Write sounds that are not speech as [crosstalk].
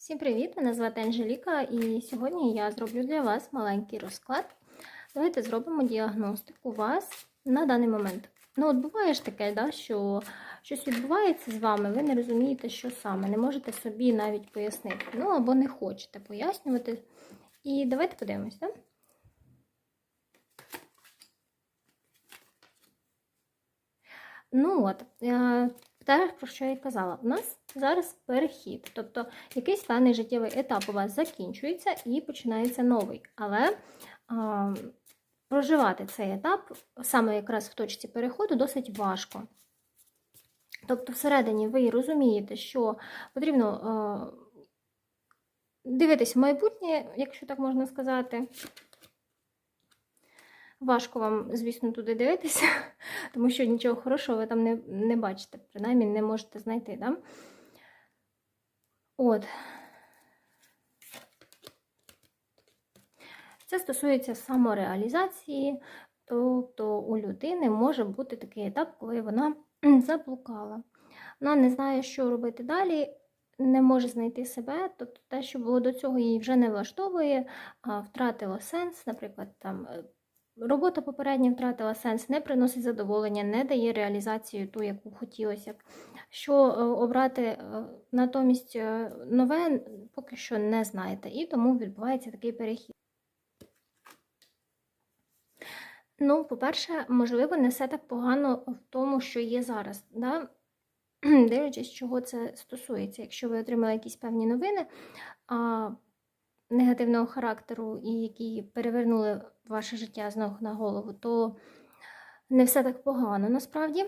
Всім привіт! Мене звати Анжеліка, і сьогодні я зроблю для вас маленький розклад. Давайте зробимо діагностику вас на даний момент. Ну, от буває ж таке, да, що щось відбувається з вами, ви не розумієте, що саме, не можете собі навіть пояснити. Ну, або не хочете пояснювати. І давайте подивимось. Ну от, е, те, про що я казала, у нас зараз перехід, тобто якийсь певний життєвий етап у вас закінчується і починається новий. Але а, проживати цей етап саме якраз в точці переходу досить важко. Тобто, всередині ви розумієте, що потрібно а, дивитись в майбутнє, якщо так можна сказати. Важко вам, звісно, туди дивитися, [laughs] тому що нічого хорошого ви там не не бачите, принаймні не можете знайти. Да? От. Це стосується самореалізації, тобто у людини може бути такий етап, коли вона заблукала. Вона не знає, що робити далі, не може знайти себе, тобто те, що було до цього, її вже не влаштовує, втратило сенс, наприклад, там. Робота попередня втратила сенс, не приносить задоволення, не дає реалізацію ту, яку хотілося б. Що обрати натомість нове, поки що не знаєте. І тому відбувається такий перехід. Ну, по-перше, можливо, не все так погано в тому, що є зараз. Да? [clears throat] Дивлячись, чого це стосується. Якщо ви отримали якісь певні новини, негативного характеру і які перевернули ваше життя з ног на голову, то не все так погано насправді.